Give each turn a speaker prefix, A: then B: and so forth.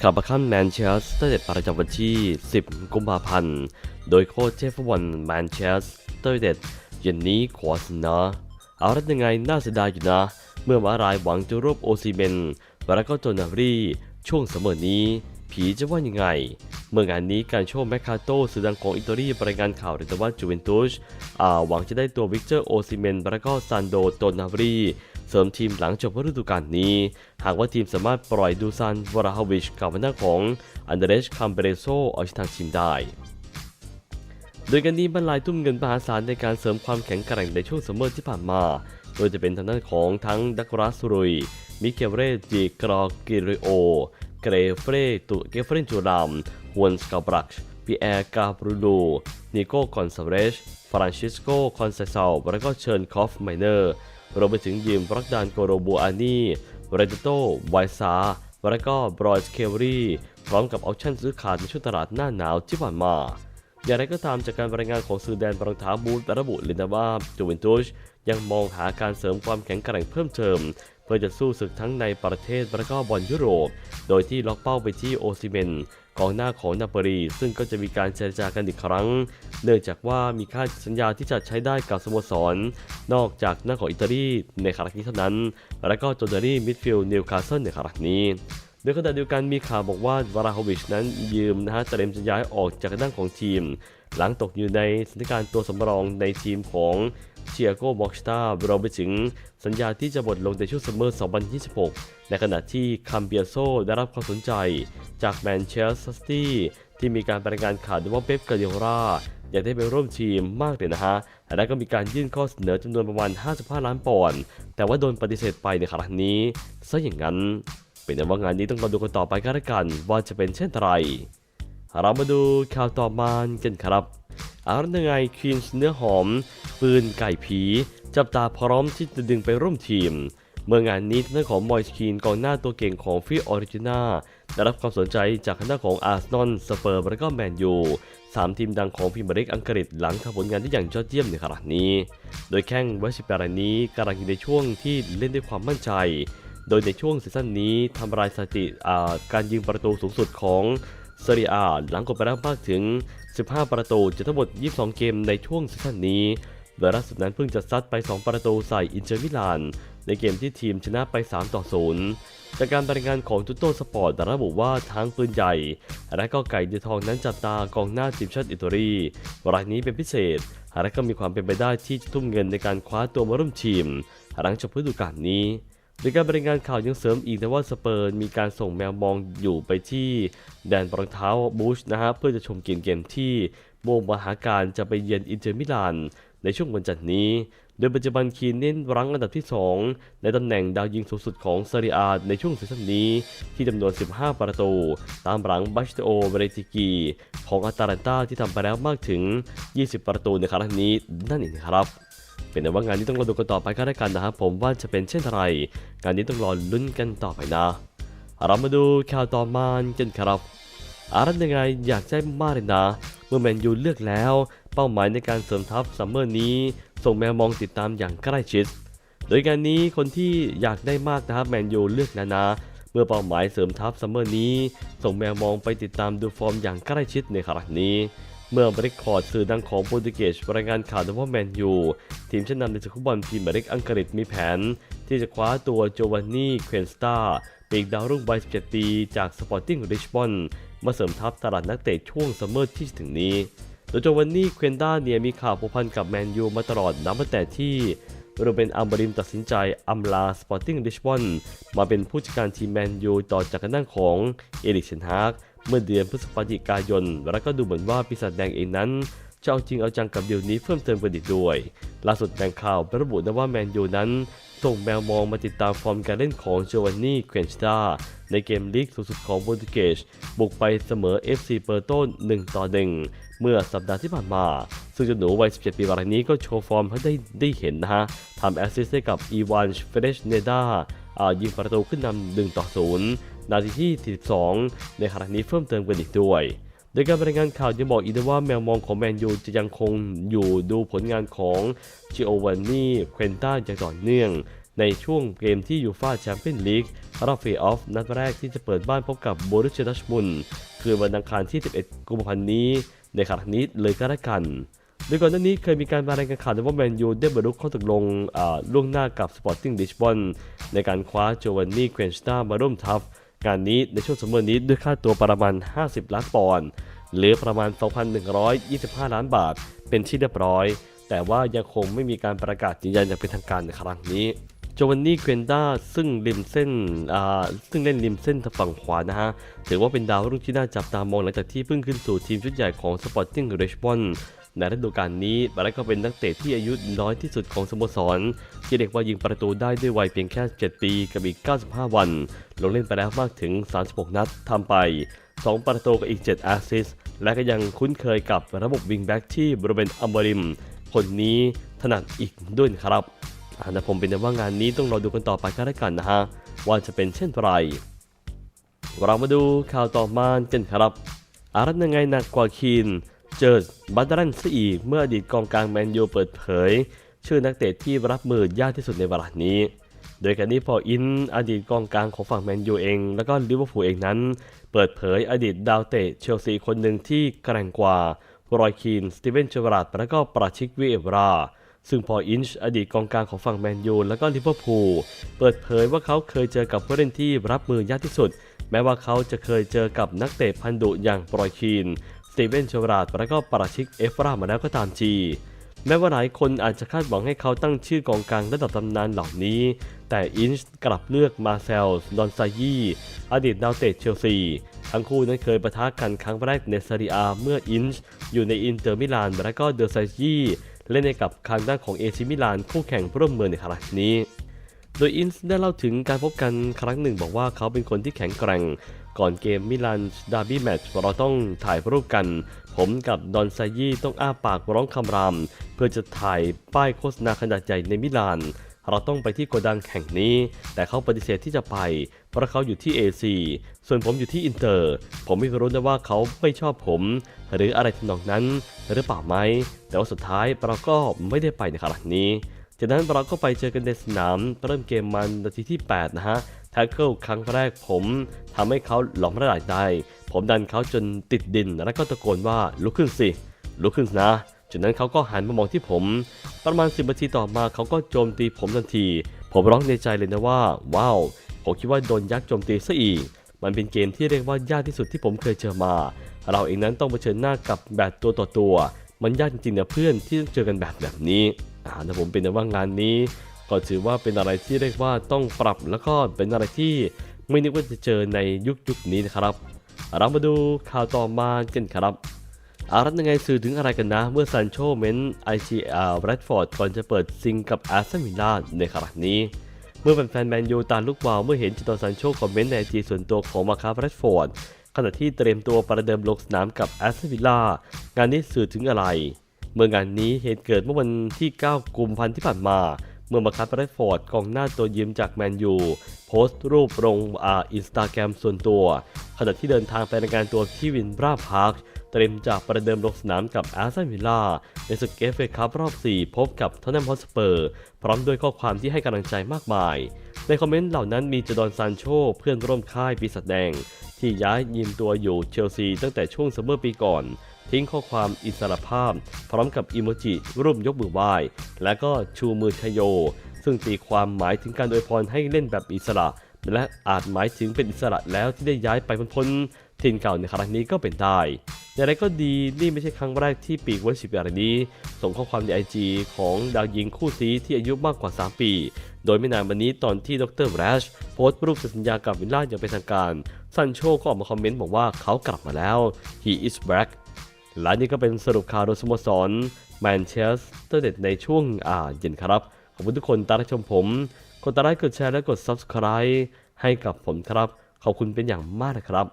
A: ขับมาขั้นแมนเชสเตอร์ประจำวันที่ 10 กุมภาพันธ์ โดยโค้ชเจฟฟวันแมนเชสเตอร์เด็ดเย็นนี้ขวาสนะ เอาละยังไงน่าเสียดายอยู่นะ เมื่อมารายหวังจะรวบโอซีเมนแล้วก็โจนารีช่วงเสมอนี้ ผีจะว่ายังไง เมื่องานนี้การโชว์แมคคาโตสื่อดังของอิตาลีรายงานข่าวเลยว่าจูเวนตุสหวังจะได้ตัววิกเตอร์โอซิเมนและก็ซานโดโตนารี เสริมทีมหลังจบฤดูกาลนี้ หากว่าทีมสามารถปล่อยดูซานวราฮาวิชกับหน้าของอันเดรสคัมเบเรโซออกจากทางทีมได้โดยการนี้บรรลัยทุ่มเงินมหาศาลในการเสริมความแข็งแกร่งในช่วงซัมเมอร์ที่ผ่านมา โดยจะเป็นทางด้านของทั้งดักรัสรุย มิเคลเรจิกรอกิริโอ เกรเฟรตุเกเฟรนจูรามฮวนสกาบรักปีแอร์กาบรูโดนิโก้คอนซาเรชฟรานซิสโกคอนเซซาลและก็เชิญคอฟไมเนอร์ รวมไปถึงยิมบรักดานโกโรบูอานีเรดิโตไวซาและก็บรอยส์เคอรีพร้อมกับออปชั่นซื้อขาดในช่วงตลาดหน้าหนาวที่ผ่านมา อย่างไรก็ตามจากการรายงานของสื่อแดนบรองเท้าบูธระบุเลยนะว่าจูเวนตุสยังมองหาการเสริมความแข็งแกร่งเพิ่มเติม เพื่อจะสู้ศึกทั้งในประเทศและก็บอลยุโรป โดยที่ล็อกเป้าไปที่โอซิเมนกองหน้าของนาปลีซึ่งก็จะมีการเจรจากันอีกครั้ง เนื่องจากว่ามีค่าสัญญาที่จะใช้ได้กับสโมสร นอกจากหน้าของอิตาลีในครั้งนี้เท่านั้น และก็โจเดอรี่มิดฟิลด์นิวคาสเซิลในครั้งนี้โดยขณะเดียวกันมีข่าวบอกว่าวาราโฮวิชนั้นยืมนะฮะเตรียมจะย้ายออกจากด้านของทีมหลังตกอยู่ในสถานการณ์ตัวสำรองในทีมของเชียโกบ็อกสตาร์รวมไปถึงสัญญาที่จะหมดลงในช่วงซัมเมอร์ 2026 ในขณะที่คัมเบียโซได้รับความสนใจจากแมนเชสเตอร์ซิตี้ที่มีการรายงานข่าวด้วยว่าเป๊ปกาเดียราอยากได้ไปร่วมทีมมากเลยนะฮะและก็มีการยื่นข้อเสนอจำนวนประมาณ 55 ล้านปอนด์ แต่ว่าโดนปฏิเสธไปในครั้งนี้ซะอย่างนั้น เป็นว่างานนี้ต้องรอดูกันต่อไปกันละกันว่าจะเป็นเช่นไร เรามาดูข่าวต่อมากันครับอาละยังไงควีนส์เนื้อหอม ปืนไก่ผี จับตาพร้อมที่จะดึงไปร่วมทีม เมื่องานนี้ทางด้านของมอยส์คีนกองหน้าตัวเก่งของฟิออริจินาได้รับความสนใจจากทางด้านของอาร์เซนอลสเปอร์และก็แมนยูสามทีมดังของพรีเมียร์ลีกอังกฤษหลังทำผลงานที่อย่างยอดเยี่ยมในขณะนี้ โดยแข้งวัยสิบแปรายนี้กำลังอยู่ในช่วงที่เล่นด้วยความมั่นใจ โดยในช่วงซีซั่นนี้ทำลายสถิติการยิงประตูสูงสุดของ เซเรียหลังกดไปแล้วมากถึง 15 ประตูจากทั้งหมด 22 เกมในช่วงซีซั่นนี้โดยล่าสุดนั้นเพิ่งจะซัดไป 2 ประตูใส่อินเตอร์มิลาน ในเกมที่ทีมชนะไป 3 ต่อ 0 จากการรายงานของทุตโตสปอร์ตระบุว่าทั้งปืนใหญ่ และก็ไก่เดือทองนั้นจับตากองหน้าทีมชาติอิตาลีรายนี้เป็นพิเศษ และก็มีความเป็นไปได้ที่จะทุ่มเงินในการคว้าตัวมาร่วมทีมหลังจบฤดูกาลนี้ โดยการบรายงานข่าวยังเสริมอีกนะว่าสเปอร์มีการส่งแมวมองอยู่ไปที่แดนรองเท้าบูชนะฮะเพื่อจะชมเกมเกมที่มุ่งมหาการจะไปเยือนอินเตอร์มิลานในช่วงวันจันทร์นี้ โดยปัจจุบันคีนเน้นรั้งอันดับที่ 2 ในตำแหน่งดาวยิงสูงสุดของซาริอาในช่วงซีซั่นนี้ ที่จำนวน 15 ประตู ตามหลังบัชโตเบรติกี ของอาตาลันตาที่ทำไปแล้วมากถึง 20 ประตูในครั้งนี้นั่นเองครับ เป็นแต่ว่างานนี้ต้องรอดูกันต่อไปก็ได้กันนะครับผมว่าจะเป็นเช่นไร งานนี้ต้องรอลุ้นกันต่อไปนะ เรามาดูข่าวต่อมากันครับอารันยังไงอยากได้มากเลยนะ เมื่อแมนยูเลือกแล้ว เป้าหมายในการเสริมทัพซัมเมอร์นี้ ส่งแมวมองติดตามอย่างใกล้ชิด โดยงานนี้คนที่อยากได้มากนะครับแมนยูเลือกแล้วนะ เมื่อเป้าหมายเสริมทัพซัมเมอร์นี้ ส่งแมวมองไปติดตามดูฟอร์มอย่างใกล้ชิดในขณะนี้ เมื่อบริคอร์ดสื่อดังของโปรตุเกสรายงานข่าวว่าแมนยูทีมชั้นนำในศึกฟุตบอลพรีเมียร์ลีกอังกฤษมีแผน ที่จะคว้าตัวโจวานนี่เควนสตาปีกดาวรุ่งวัย17ปีจากสปอร์ติ้งริชมอนมาเสริมทัพตลาดนักเตะช่วงซัมเมอร์ที่ถึงนี้ โดยโจวานนี่เควนด้าเนี่ยมีข่าวผูกพันกับแมนยูมาตลอดนับตั้งแต่ที่โรเบนอัมบริมตัดสินใจอำลาสปอร์ติ้งริชมอนมาเป็นผู้จัดการทีมแมนยูต่อจากการนั่งของเอริกเชนฮาก เมื่อเดือนพฤศจิกายน และก็ดูเหมือนว่าปีศาจแดงเองนั้นจะเอาจริงเอาจังกับเดียวนี้เพิ่มเติมกันอีกด้วยล่าสุดแหล่งข่าวระบุนะว่าแมนยูนั้นส่งแมวมองมาติดตามฟอร์มการเล่นของโจวานนี่เควนสตาในเกมลีกสูงสุดของโปรตุเกสบุกไปเสมอ FC เปอร์โต1ต่อ1เมื่อสัปดาห์ที่ผ่านมา ซึ่งเจ้าหนูวัย 17 ปีรายนี้ก็โชว์ฟอร์มให้ได้ได้เห็นนะฮะทำแอสซิสต์ให้กับอีวานเฟเดชเนดาอ่ายิงประตูขึ้นนำ1ต่อ0 นาทีที่ 42 ในขณะนี้เพิ่มเติมกันอีกด้วยโดยการรายงานข่าวยังบอกอีกด้วยว่าแมวมองของแมนยูจะยังคงอยู่ดูผลงานของจิโอวานนี่เควนต้าอย่างต่อเนื่อง ในช่วงเกมที่ยูฟาแชมเปี้ยนลีกรอบเพลย์ออฟนัดแรกที่จะเปิดบ้านพบกับโบรุสเชดัชมุนคือวันอังคารที่ 11 กุมภาพันธ์นี้ ในขณะนี้เลยก็แล้วกันโดยก่อนหน้านี้เคยมีการรายงานข่าวว่าแมนยูได้บรรลุข้อตกลงล่วงหน้ากับสปอร์ติ้งลิชบอนในการคว้าโจวันนี่เควนสตามาร่วมทัพ งานนี้ในช่วงสมมตินี้ด้วยค่าตัวประมาณ 50 ล้านปอนด์หรือประมาณ 2,125 ล้านบาท เป็นที่เรียบร้อย แต่ว่ายังคงไม่มีการประกาศยืนยันอย่างเป็นทางการในครั้งนี้โจวันนี่เควนด้าซึ่งริมเส้นอ่าซึ่งเล่นริมเส้นทางฝั่งขวานะฮะ ถือว่าเป็นดาวรุ่งที่น่าจับตามองหลังจากที่เพิ่งขึ้นสู่ทีมชุดใหญ่ของ Sporting Lisbon ในฤดูกาลนี้บาร์ก็เป็นนักเตะที่อายุน้อยที่สุดของสโมสร ที่เรียกว่ายิงประตูได้ด้วยวัยเพียงแค่ 7 ปีกับอีก 95 วัน ลงเล่นไปแล้วมากถึง 36 นัดทำไป 2 ประตูกับอีก 7 แอสซิสและก็ยังคุ้นเคยกับระบบวิงแบ็กที่บริเวณอัมบริม คนนี้ถนัดอีกด้วยครับอาแต่ผมเป็นแต่ว่างานนี้ต้องรอดูกันต่อไปก็แล้วกันนะฮะ ว่าจะเป็นเช่นไร เรามาดูข่าวต่อมากันครับอารัตยังไงหนักกว่าคีน เจอบัตรันซะอีกเมื่ออดีตกองกลางแมนยูเปิดเผย ชื่อนักเตะที่รับมือยากที่สุดในเวลานี้ โดยการนี้พออินอดีตกองกลางของฝั่งแมนยูเอง แล้วก็ลิเวอร์พูลเองนั้น เปิดเผยอดีตดาวเตะเชลซีคนหนึ่งที่แกร่งกว่ารอยคีน สตีเวนเชวราดและก็ปราชิกวิเอวราซึ่งพออินช์อดีตกองกลางของฝั่งแมนยูและก็ลิเวอร์พูลเปิดเผยว่าเขาเคยเจอกับผู้เล่นที่รับมือยากที่สุด แม้ว่าเขาจะเคยเจอกับนักเตะพันดุอย่างปรอยคีน ตีเวนเชวราดและก็ปราชิกเอฟรามาแล้วก็ตามทีแม้ว่าหลายคนอาจจะคาดหวังให้เขาตั้งชื่อกองกลางระดับตำนานเหล่านี้ แต่อินช์กลับเลือกมาเซลดอนซายีอดีตดาวเตะเชลซี ทั้งคู่นั้นเคยประทะกันครั้งแรกในซาริอาเมื่ออินช์อยู่ในอินเตอร์มิลานและก็เดอซายีเล่นในกับทางด้านของเอซิมิลานคู่แข่งร่วมเมืองในครั้งนี้ โดยอินส์ได้เล่าถึงการพบกันครั้งหนึ่งบอกว่าเขาเป็นคนที่แข็งแกร่ง ก่อนเกมมิลานดาร์บี้แมตช์เราต้องถ่ายรูปกัน ผมกับดอนซายี่ต้องอ้าปากร้องคำราม เพื่อจะถ่ายป้ายโฆษณาขนาดใหญ่ในมิลาน เราต้องไปที่โกดังแห่งนี้ แต่เขาปฏิเสธที่จะไป เพราะเขาอยู่ที่ AC ส่วนผมอยู่ที่อินเตอร์ ผมไม่รู้นะว่าเขาไม่ชอบผม หรืออะไรทำนองนั้นหรือเปล่าไหมแต่ว่าสุดท้ายเราก็ไม่ได้ไปในขณะนี้ จากนั้นเราก็ไปเจอกันในสนาม เริ่มเกมมันนาทีที่ 8 นะฮะแท็กเกิลครั้งแรกผมทำให้เขาหลอมระดับได้ ผมดันเขาจนติดดิน แล้วก็ตะโกนว่าลุกขึ้นสิ ลุกขึ้นนะจากนั้นเขาก็หันมามองที่ผม ประมาณ 10นาทีต่อมาเขาก็โจมตีผมทันที ผมร้องในใจเลยนะว่า ว้าว ผมคิดว่าโดนยักษ์โจมตีซะอีก มันเป็นเกมที่เรียกว่ายากที่สุดที่ผมเคยเจอมา เราเองนั้นต้องเผชิญหน้ากับแบบตัวต่อตัว มันยากจริงๆนะเพื่อนที่ต้องเจอกันแบบแบบนี้ อ่าแต่ผมเป็นแต่ว่างานนี้ ก็ถือว่าเป็นอะไรที่เรียกว่าต้องปรับแล้วก็เป็นอะไรที่ไม่นึกว่าจะเจอในยุคยุคนี้นะครับ เรามาดูข่าวต่อมากันครับอารัตยังไงสื่อถึงอะไรกันนะ เมื่อซันโชเม้นไอจีอาร์แรดฟอร์ดก่อนจะเปิดซิงกับอาร์เซนวิลล่าในครั้งนี้ เมื่อแฟนแมนยูตาลูกวาวเมื่อเห็นจิตอซันโชคอมเมนต์ในไอจีส่วนตัวของมาคาร์แรดฟอร์ดขณะที่เตรียมตัวประเดิมลงสนามกับแอสตันวิลล่างานนี้สื่อถึงอะไร เมื่องานนี้เหตุเกิดเมื่อวันที่ 9 กุมภาพันธ์ที่ผ่านมา เมื่อมาคัสแรดฟอร์ดกองหน้าตัวยืมจากแมนยูโพสต์รูปลงอ่าอินสตาแกรมส่วนตัว ขณะที่เดินทางไปรายงานตัวที่วินบราพาร์คเตรียมจากประเดิมลงสนามกับอาร์เซนวิลล่าในศึกเอฟเอคัพรอบ 4 พบกับทอตแนมฮอสเปอร์ พร้อมด้วยข้อความที่ให้กำลังใจมากมาย ในคอมเมนต์เหล่านั้นมีจดอนซานโชเพื่อนร่วมค่ายปีศาจแดง ที่ย้ายยืมตัวอยู่เชลซีตั้งแต่ช่วงซัมเมอร์ปีก่อน ทิ้งข้อความอิสระภาพ พร้อมกับอิโมจิรูปยกมือไหว้ และก็ชูมือชโย ซึ่งตีความหมายถึงการอวยพรให้เล่นแบบอิสระ และอาจหมายถึงเป็นอิสระแล้วที่ได้ย้ายไปพ้นๆถิ่นเก่าในครั้งนี้ก็เป็นได้อย่างไรก็ดีนี่ไม่ใช่ครั้งแรกที่ปีกวัยสิบอย่างนี้ ส่งข้อความในไอจีของดาวยิงคู่ซีที่อายุมากกว่า 3 ปี โดยไม่นานวันนี้ตอนที่ดรแรชโพสต์รูปสัญญากับวิลล่าอย่างเป็นทางการ ซันโชก็ออกมาคอมเมนต์บอกว่าเขากลับมาแล้ว he is back และนี่ก็เป็นสรุปข่าวโดยสโมสรแมนเชสเตอร์เด็ดในช่วงอ่าเย็นครับ ขอบคุณทุกคนตามรับชมผมกดติดตามกดแชร์และกด subscribe ให้กับผมครับ ขอบคุณเป็นอย่างมากนะครับ